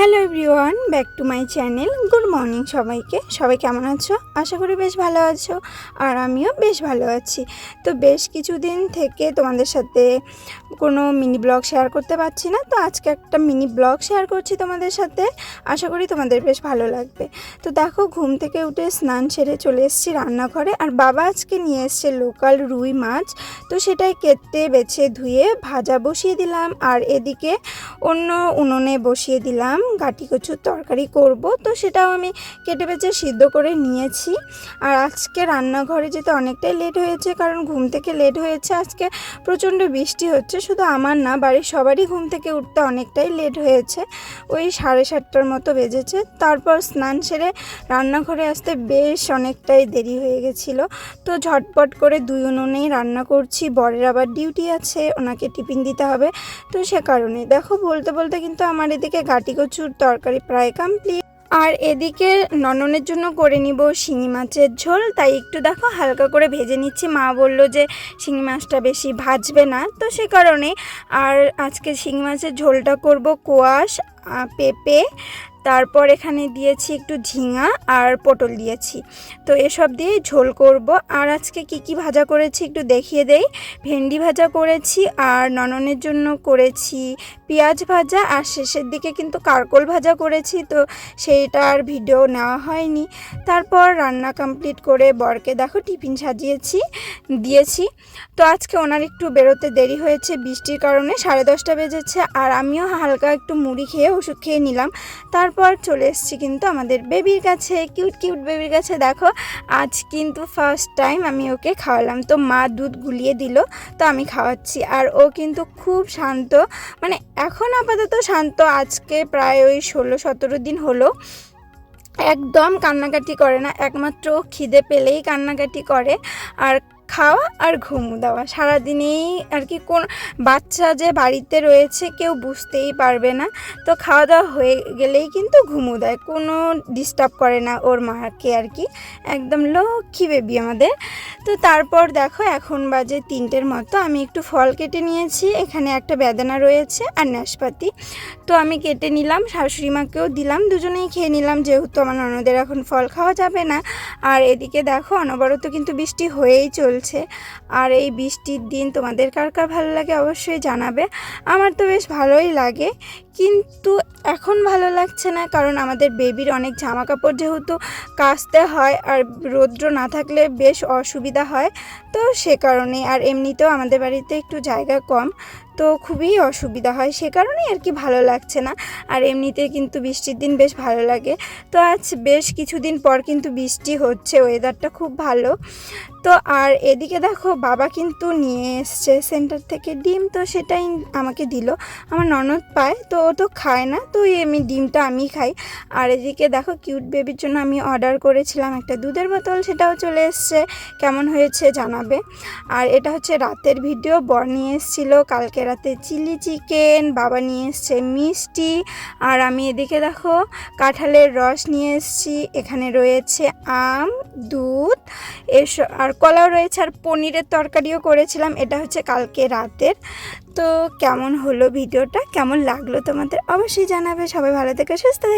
Hello everyone back to my channel good morning সবাইকে। সবাই কেমন আছো? আশা করি বেশ ভালো আছো, আর আমিও বেশ ভালো আছি। তো বেশ কিছুদিন থেকে তোমাদের সাথে কোনো মিনি ব্লগ শেয়ার করতে পারছি না, তো আজকে একটা মিনি ব্লগ শেয়ার করছি তোমাদের সাথে। আশা করি তোমাদের বেশ ভালো লাগবে। তো দেখো, ঘুম থেকে উঠে স্নান সেরে চলে এসেছি রান্নাঘরে, আর বাবা আজকে নিয়ে এসছে লোকাল রুই মাছ। তো সেটাই কেটে, বেছে, ধুয়ে, ভাজা বসিয়ে দিলাম, আর এদিকে অন্য উনুনে বসিয়ে দিলাম গাটি কচুর তরকারি করব। তো সেটাও আমি কেটে বেছে সিদ্ধ করে নিয়েছি। আর আজকে রান্নাঘরে যেতে অনেকটাই লেট হয়েছে, কারণ ঘুম থেকে লেট হয়েছে। আজকে প্রচণ্ড বৃষ্টি হচ্ছে, শুধু আমার না, বাড়ির সবারই ঘুম থেকে উঠতে অনেকটাই লেট হয়েছে। ওই সাড়ে সাতটার মতো বেজেছে। তারপর স্নান সেরে রান্নাঘরে আসতে বেশ অনেকটাই দেরি হয়ে গেছিল। তো ঝটপট করে দুই উনুনেই রান্না করছি। বরের আবার ডিউটি আছে, ওনাকে টিফিন দিতে হবে। তো সে কারণে। দেখো, বলতে বলতে কিন্তু আমার এদিকে গাটি কচুর তরকারি প্রায় কমপ্লিট আর এদিকে নননের জন্য করে নিব শিঙি মাছের ঝোল, তাই একটু দেখো হালকা করে ভেজে নিচ্ছি। মা বলল যে শিঙি মাছটা বেশি ভাজবে না, তো সে কারণে। আর আজকে শিঙি মাছের ঝোলটা করব কোয়াশ পেঁপে, তারপর এখানে দিয়েছি একটু ঝিঙা আর পটল দিয়েছি। তো এসব দিয়ে ঝোল করব। আর আজকে কি কি ভাজা করেছি একটু দেখিয়ে দেই। ভেন্ডি ভাজা করেছি আর নননের জন্য করেছি পেঁয়াজ ভাজা। আর শেষের দিকে কিন্তু কারকোল ভাজা করেছি, তো সেইটার ভিডিও নেওয়া হয়নি। তারপর রান্না কমপ্লিট করে বরকে দেখো টিফিন সাজিয়েছি, দিয়েছি। তো আজকে ওনার একটু বেরোতে দেরি হয়েছে, বৃষ্টির কারণে সাড়ে দশটা বেজেছে। আর আমিও হালকা একটু মুড়ি খেয়ে ওষুধ খেয়ে নিলাম। তারপর চলে এসেছি কিন্তু আমাদের বেবির কাছে। কিউট কিউট বেবির কাছে। দেখো, আজ কিন্তু ফার্স্ট টাইম আমি ওকে খাওয়ালাম। তো মা দুধ গুলিয়ে দিল, তো আমি খাওয়াচ্ছি। আর ও কিন্তু খুব শান্ত। মানে এখন আপাতত শান্ত। আজকে প্রায় ওই ষোলো, সতেরো দিন হলো। একদম কান্নাকাটি করে না। একমাত্র খিদে পেলেই কান্নাকাটি করে। আর খাওয়া আর ঘুম দেওয়া। সারাদিনেই আর কি কোন বাচ্চা যে বাড়িতে রয়েছে কেউ বুঝতেই পারবে না। তো খাওয়া দাওয়া হয়ে গেলেই কিন্তু ঘুমু দেয়। কোনো ডিস্টার্ব করে না ওর মাকে আর কি। একদম লক্ষ্মী বেবি আমাদের। তো তারপর দেখো এখন বাজে তিনটের মতো। আমি একটু ফল কেটে নিয়েছি। এখানে একটা বেদানা রয়েছে আর নাশপাতি। তো আমি কেটে নিলাম, শাশুড়ি মাকেও দিলাম, দুজনেই খেয়ে নিলাম। যেহেতু আমার ননদের এখন ফল খাওয়া যাবে না। আর এদিকে দেখো অনবরত কিন্তু বৃষ্টি হয়েই চলছে। আর এই বৃষ্টির দিন তোমাদের কার কার ভালো লাগে অবশ্যই জানাবে। আমার তো বেশ ভালোই লাগে। কিন্তু এখন ভালো লাগছে না, কারণ আমাদের বেবির অনেক জামা কাপড় যেহেতু কাচতে হয় আর রৌদ্র না থাকলে বেশ অসুবিধা হয়, তো সে কারণে আর এমনিতেও আমাদের বাড়িতে একটু জায়গা কম, তো খুবই অসুবিধা হয়, সে কারণেই আর কি ভালো লাগছে না। আর এমনিতে কিন্তু বৃষ্টির দিন বেশ ভালো লাগে। তো আজ বেশ কিছুদিন পর কিন্তু বৃষ্টি হচ্ছে ওয়েদারটা খুব ভালো। তো আর এদিকে দেখো, বাবা কিন্তু নিয়ে এসছে সেন্টার থেকে ডিম তো সেটাই আমাকে দিল। আমার ননদ পায়, তো ও তো খায় না, তো আমি ডিমটা আমি খাই। আর এদিকে দেখো কিউট বেবির জন্য আমি অর্ডার করেছিলাম একটা দুধের বোতল, সেটাও চলে এসছে। কেমন হয়েছে জানাবে। আর এটা হচ্ছে রাতের ভিডিও বর নিয়ে এসেছিল, কালকে রাতে চিলি চিকেন, বাবা নিয়ে এসছে মিষ্টি। আর আমি এদিকে দেখো কাঁঠালের রস নিয়ে এসেছি, এখানে রয়েছে আম, দুধ এসব আর কলাও রয়েছে, আর পনিরের তরকারিও করেছিলাম, এটা হচ্ছে কালকে রাতের। তো কেমন হলো ভিডিওটা? কেমন লাগল তোমাদের? অবশ্যই জানাবে। সবাই ভালো থেকে সুস্থ থেকে।